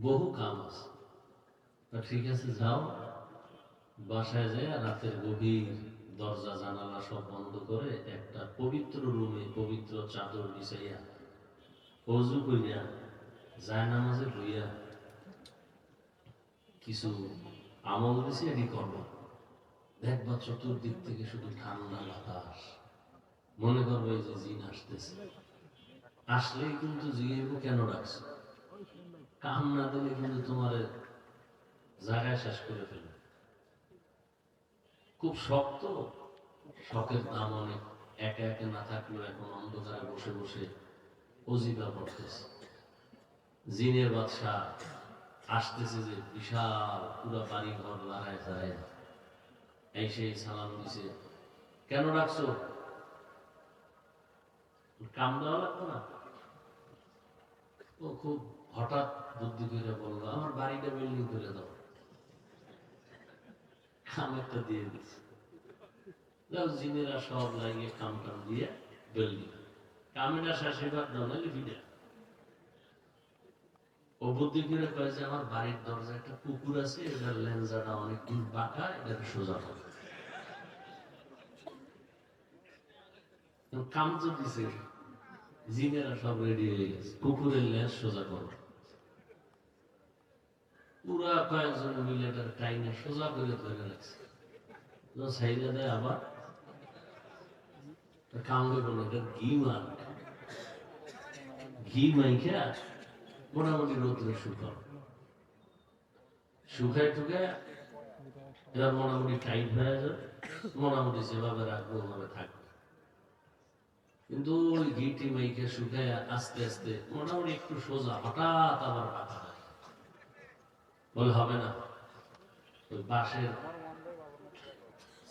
বহু কাম আছে। তা ঠিক আছে, যাও। বাসায় যায় রাতের গভীর দরজা, জানালা সব বন্ধ করে একটা পবিত্র রুমে পবিত্র চাদর বিছাইয়া অজু কইরা যায় নামাজে বইয়া কিছু আমল দিছে এটি করব? দেখবা চতুর্দিক থেকে শুধু ঠান্ডা বাতাস। মনে করবে এই যে জিন আসতেছে। আসলেই কিন্তু জিজ্ঞেস কেন ডাকছে? কাম না দিলে কিন্তু তোমার জায়গায় শেষ করে ফেলবে খুব শক্ত, শখের দাম অনেক। একে একে না থাকলেও এখন অন্ধকারে বসে বসে অজিবা পড়তেছে জিনের বাদশাহ আসতেছে যে বিশাল পুরা বাড়ি ঘর লড়ায় দাঁড়ায় এই সেই সালাম দিছে, কেন রাখছো কাম দেওয়া লাগতো না। ও খুব হঠাৎ বুদ্ধি করে বলল, আমার বাড়িটা বিল্ডিং করে দাও। একটা দিয়ে দিচ্ছে জিনেরা সব লাগিয়ে কাম টাম দিয়ে বিল্ডিং ও বুদ্ধি করে যে, আমার বাড়ির দরজা একটা কুকুর আছে, এটার লেন্সাটা অনেক দূর বাঁকা, এটাকে সোজা হবে কাম তো দিছে। জিনেরা সব রেডি হয়ে গেছে। কুকুরের লেন্স সোজা করো। পুরা কয়েকজন মিলে এটার টাইনে সোজা করে ধরে রাখছে। দেয় আবার কাম করব না এটা ঘি মার। ঘি মাইখা মোটামুটি রোদ্রে শুকাও। শুকায় টুকায় এবার মোটামুটি টাইট হয়ে যাবে। মোটামুটি যেভাবে রাখব ওভাবে থাকবে। কিন্তু ওই ঘিটি মাইকে শুকায় আস্তে আস্তে মোটামুটি একটু সোজা হঠাৎ আবার হয় বলে, হবে না। ওই বাঁশের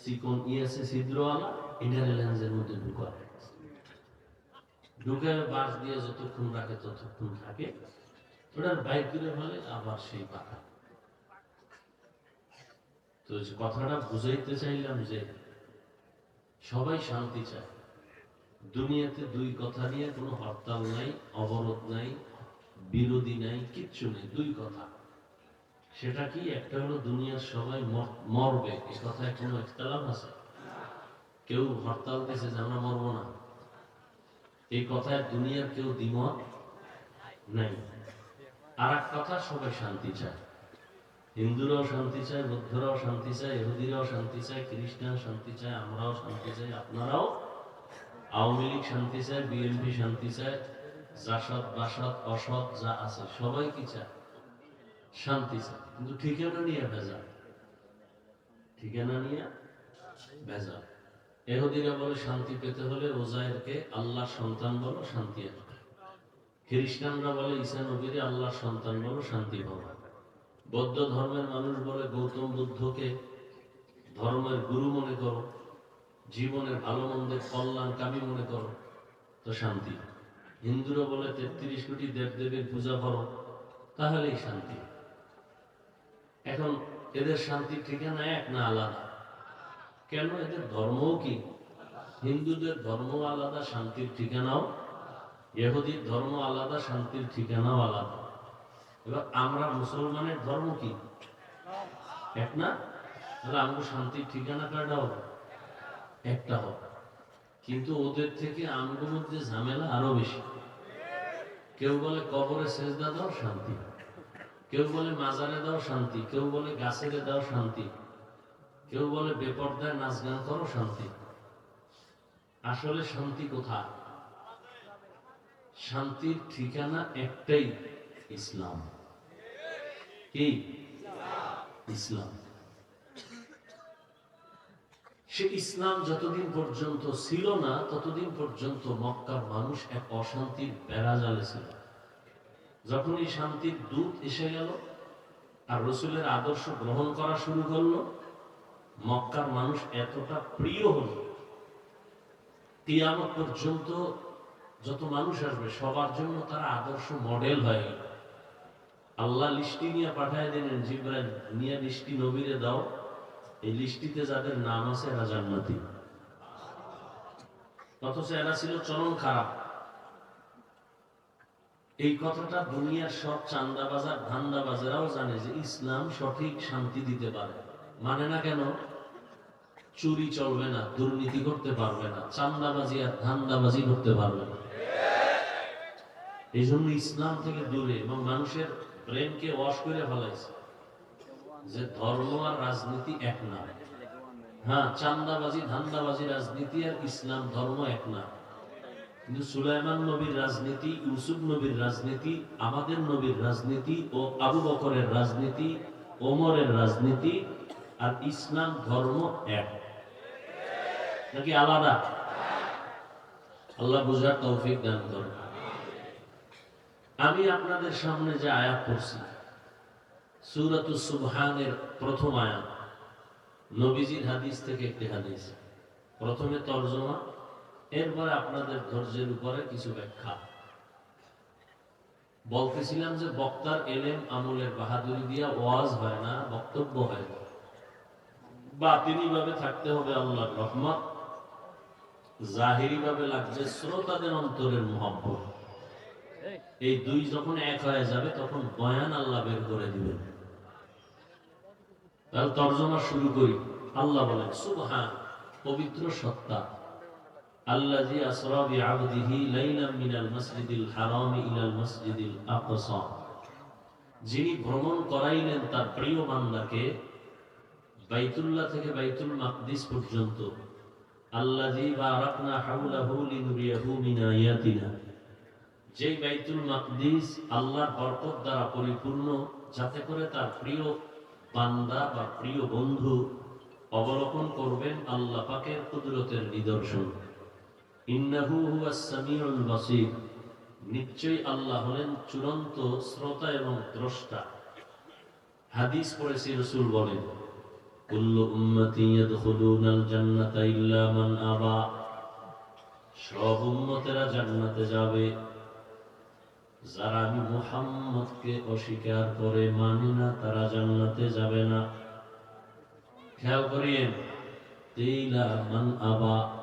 চিকন ছিদ্রওয়ালা লেন্সের মধ্যে ঢুকে বাঁশ দিয়ে যতক্ষণ রাখে ততক্ষণ থাকে। ওটার আবার সেই তো কথাটা বুঝাইতে চাইলাম যে, সবাই শান্তি চায়। দুনিয়াতে দুই কথা নিয়ে কোনো হরতাল নাই, অবরোধ নাই, বিরোধী নাই, কিচ্ছু নেই, দুই কথা। সেটা কি? একটা হলো দুনিয়ার সবাই মরবে। এ কথায় কোনো একতলাপ আছে? কেউ হরতাল দিয়েছে যে আমরা মরবো না। এই কথায় দুনিয়ার কেউ দ্বিমত নাই। আর এক কথা, সবাই শান্তি চায়। হিন্দুরাও শান্তি চায়, বৌদ্ধরাও শান্তি চায়, ইহুদিরাও শান্তি চায়, খ্রিস্টান শান্তি চায়, আমরাও শান্তি চাই, আপনারাও আওয়ামী লীগ শান্তি চায়, বিএনপি শান্তি চায়, জাসদ, বাসদ, অসৎ, যা আছে, সবাই কি চায়? শান্তি চায় কিন্তু ঠিকানা নিয়ে ভেজাল। ঠিকানা নিয়ে ভেজাল। এহুদিরা বলে, শান্তি পেতে হলে ওজায়েরকে আল্লাহর সন্তান বলো, শান্তি খ্রিস্টানরা বলে, ঈসা নবীরে আল্লাহর সন্তান বলো, শান্তি পাবো বৌদ্ধ ধর্মের মানুষ বলে, গৌতম বুদ্ধকে ধর্মের গুরু মনে করো, জীবনের ভালো মন্দের কল্যাণকামী মনে করো, তো শান্তি হিন্দুরা বলে, তেত্রিশ কোটি দেবদেবীর পূজা করো, তাহলেই শান্তি এখন এদের শান্তির ঠিকানা এক না আলাদা? কেন? এদের ধর্মও কি? হিন্দুদের ধর্ম আলাদা, শান্তির ঠিকানাও? ইহুদির ধর্ম আলাদা, শান্তির ঠিকানাও আলাদা। এবার আমরা মুসলমানের ধর্ম কি? এক না? তাহলে আমাকে শান্তির ঠিকানা কাটা হবে? একটা হবে। কিন্তু ওদের থেকে আমগো মধ্যে ঝামেলা আরও বেশি। কেউ বলে কবরে সেজদা দাও, শান্তি কেউ বলে মাজারে দাও শান্তি, কেউ বলে গাছেরে দাও শান্তি, কেউ বলে বেপর্দায় নাচ গান করো শান্তি। আসলে শান্তি কোথায়? শান্তির ঠিকানা একটাই, ইসলাম। কি? ইসলাম। সে ইসলাম যতদিন পর্যন্ত ছিল না, ততদিন পর্যন্ত মক্কার মানুষ এক অশান্তির বেড়া জালে ছিল। যখন এই শান্তির দূত এসে গেল আর রসুলের আদর্শ গ্রহণ করা শুরু করল, মক্কার মানুষ এতটা প্রিয় হলো। তিয়ামত পর্যন্ত যত মানুষ আসবে, সবার জন্য তারা আদর্শ মডেল হয়ে গেল। আল্লাহ লিস্টি নিয়ে পাঠায় দিলেন, জিব্রাইল, নিয়ে লিস্টি নবীরে দাও। এই লিস্টিতে যাদের নাম আছে এরা জান্নাতি। অথচ এরা ছিল চরম খারাপ। এই কথাটা দুনিয়ার সব চান্দাবাজার ধান্দাবাজারাও জানে যে ইসলাম সঠিক শান্তি দিতে পারে। মানে না কেন? চুরি চলবে না, দুর্নীতি করতে পারবে না, চান্দাবাজি আর ধান্দাবাজি করতে পারবে না। এই জন্য ইসলাম থেকে দূরে এবং মানুষের ব্রেনকে ওয়াশ করে ফেলাইছে যে ধর্ম আর রাজনীতি এক না। হ্যাঁ চান্দাবাজি, ধান্দাবাজি, রাজনীতি আর ইসলাম ধর্ম এক না। কিন্তু সুলাইমান নবীর রাজনীতি, ইউসুফ নবীর রাজনীতি, আমাদের নবীর রাজনীতি ও আবু বকরের রাজনীতি, ওমরের রাজনীতি আর ইসলাম ধর্ম এক। নাকি আলাদা? আল্লাহ বুঝার তৌফিক দান আমি আপনাদের সামনে যে আয়াত পড়ছি, সুরাতুস সুবহানের প্রথম আয়াত, নবীজির হাদিস থেকে একটি হাদিস। প্রথমে তর্জমা এরপরে আপনাদের ধৈর্যের উপরে কিছু ব্যাখ্যা। বলতেছিলাম যে বক্তার এলেম, আমলের বাহাদুরি দিয়া ওয়াজ হয় না, বক্তব্য হয় না। বাতিনি ভাবে থাকতে হবে আল্লাহর রহমত। জাহিরি ভাবে লাগবে শ্রোতাদের অন্তরের এই দুই যখন এক হয়ে যাবে, তখন বয়ান আল্লাহ বের করে দিবেন। তাহলে তর্জমা শুরু করি। আল্লাহ বলেন, সুবহান, পবিত্র সত্তা। আল্লাযী আসরা বিআবদিহি লাইলাম মিনাল মাসজিদিল হারাম ইলাল মাসজিদিল আকসা। যিনি ভ্রমণ করাইলেন তার প্রিয় বান্দাকে বাইতুল্লাহ থেকে বাইতুল মাকদিস পর্যন্ত। আল্লাযী বারাকনা হাওলাহু লিনুরিয়াহু মিন আয়াতিনা। যেই বাইতুল মাকদিস আল্লাহর বরকত দ্বারা পরিপূর্ণ, যাতে করে তার প্রিয় বান্দা বা প্রিয় বন্ধু অবলোকন করবেন আল্লাহ পাকের কুদরতের নিদর্শন। নিশ্চয়ই আল্লাহ হলেন চূড়ান্ত শ্রোতা এবং দ্রষ্টা। হাদিস পড়েছি রসুল বলেন সব জান্নাতে যাবে। যারা আমি মুহাম্মদকে অস্বীকার করে মানে না, তারা জান্নাতে যাবে না। খেয়াল করিয়েন আবা।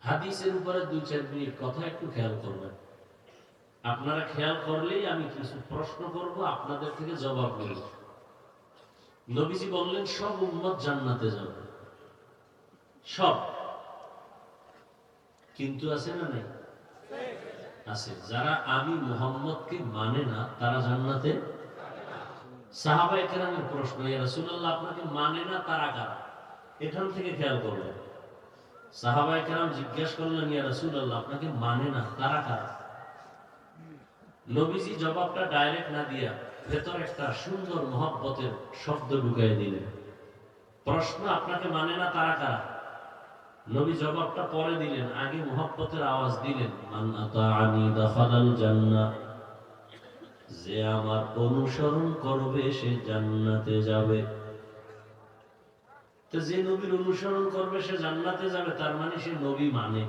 হাদিসের উপরে দুই চার মিনিট কথা একটু খেয়াল করবেন। আপনারা খেয়াল করলেই আমি কিছু প্রশ্ন করব, আপনাদের থেকে জবাব নেব। নবীজি বললেন, সব উম্মত জান্নাতে যাবে। সব। কিন্তু আছে না নাই? আছে। যারা আমি মুহাম্মদকে মানে না, তারা জান্নাতে সাহাবা একরামের প্রশ্ন, ইয়া আপনাকে মানে না তারা কারা? এখান থেকে খেয়াল করবেন। সাহাবা একরাম জিজ্ঞেস করলেন, ইয়া রাসূলুল্লাহ, আপনাকে মানে না তারা কারা? নবীজি জবাবটা ডাইরেক্ট না দিয়া ভেতর একটা সুন্দর মহব্বতের শব্দ ঢুকাই দিলেন। প্রশ্ন, আপনাকে মানে না তারা কারা? নবী জবাবটা পরে দিলেন, আগে মহব্বতের আওয়াজ দিলেন যে আমার অনুসরণ করবে সে জান্নাতে যাবে। তো যে নবীর অনুসরণ করবে, সে জান্নাতে যাবে, তার মানে সে নবী মানে।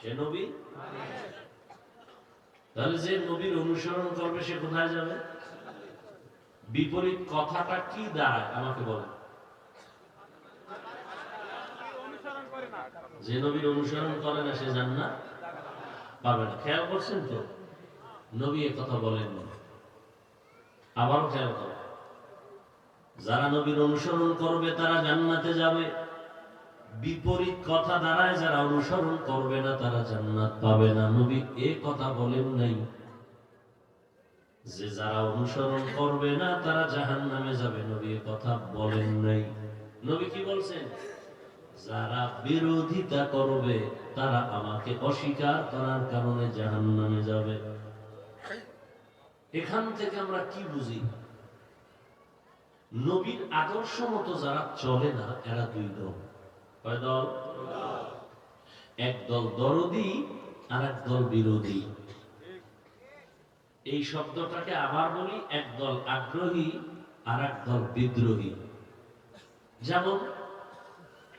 সে নবী তাহলে যে নবীর অনুসরণ করবে, সে কোথায় যাবে? বিপরীত কথাটা কি দাঁড়ায়? আমাকে বলেন যে নবীর অনুসরণ করে না, সে জান্নাত পাবে না। খেয়াল করছেন তো? নবী কথা বলেন আবারও খেয়াল করে। যারা নবীর অনুসরণ করবে, তারা জান্নাতে যাবে। বিপরীত কথা দ্বারায় যারা অনুসরণ করবে না, তারা জান্নাত পাবে না। নবী এ কথা বলেন নাই যে যারা অনুসরণ করবে না, তারা জাহান নামে যাবে। নবী কথা বলেন নাই। নবী কি বলছেন? যারা বিরোধিতা করবে, তারা আমাকে অস্বীকার করার কারণে জাহান নামে যাবে। এখান থেকে আমরা কি বুঝি? নবীর আদর্শ মতো যারা চলে না, এরা দুই দল। কয় দল? এক দল দরদি, আর এক দল বিরোধী। এই শব্দটাকে আবার বলি একদল আগ্রহী, আর একদল বিদ্রোহী। যেমন,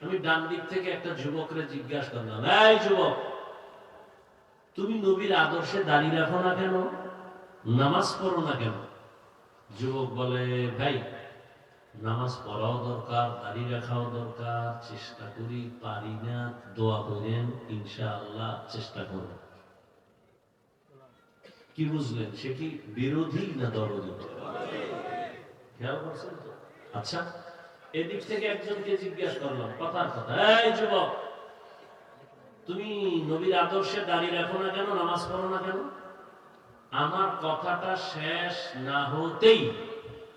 আমি ডান দিক থেকে একটা যুবকরে জিজ্ঞাসা করলাম, এই যুবক, তুমি নবীর আদর্শে দাঁড়িয়ে রাখো না কেন? নামাজ পড়ো না কেন? যুবক বলে, ভাই নামাজ পড়াও দরকার দাঁড়িয়ে রাখাও দরকার, চেষ্টা করি, পারি না, দোয়া করেন, ইনশাআল্লাহ চেষ্টা করব। কি বুঝলেন, সে কি বিরোধী না দরদি? আচ্ছা এদিক থেকে একজনকে জিজ্ঞেস করলাম, কথার কথা, এই যুবক, তুমি নবীর আদর্শে দাঁড়িয়ে রাখো না কেন, নামাজ পড়ো না কেন? আমার কথাটা শেষ না হতেই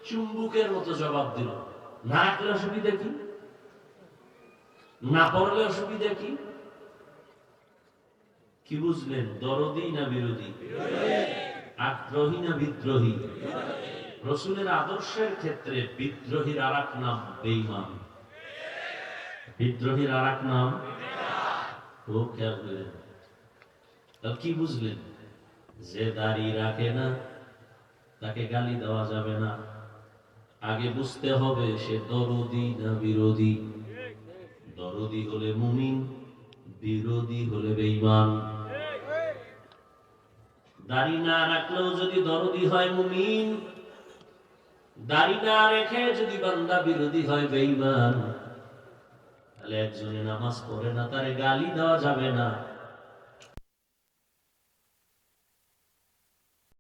চুম্বুকের মতো জবাব দিল। না রাখলে অসুবিধা কি? না পড়লে অসুবিধা কি? কি বুঝলেন? দরদি না বিরোধী? আগ্রহী না বিদ্রোহী? রসুলের আদর্শের ক্ষেত্রে বিদ্রোহীর আর এক নাম বেইমান বিদ্রোহীর আর এক নাম ও তাহলে কি বুঝলেন? যে দাঁড়িয়ে রাখে না, তাকে গালি দেওয়া যাবে না। আগে বুঝতে হবে সে দরদি না বিরোধী। দরদি হলে মুমিন, বিরোধী হলে বেঈমান। দাড়ি না রাখলেও যদি দরদি হয় মুমিন, দাড়ি না রেখে যদি বান্দা বিরোধী হয় বেঈমান, তাহলে একজনে নামাজ পড়ে না, তারে গালি দেওয়া যাবে না।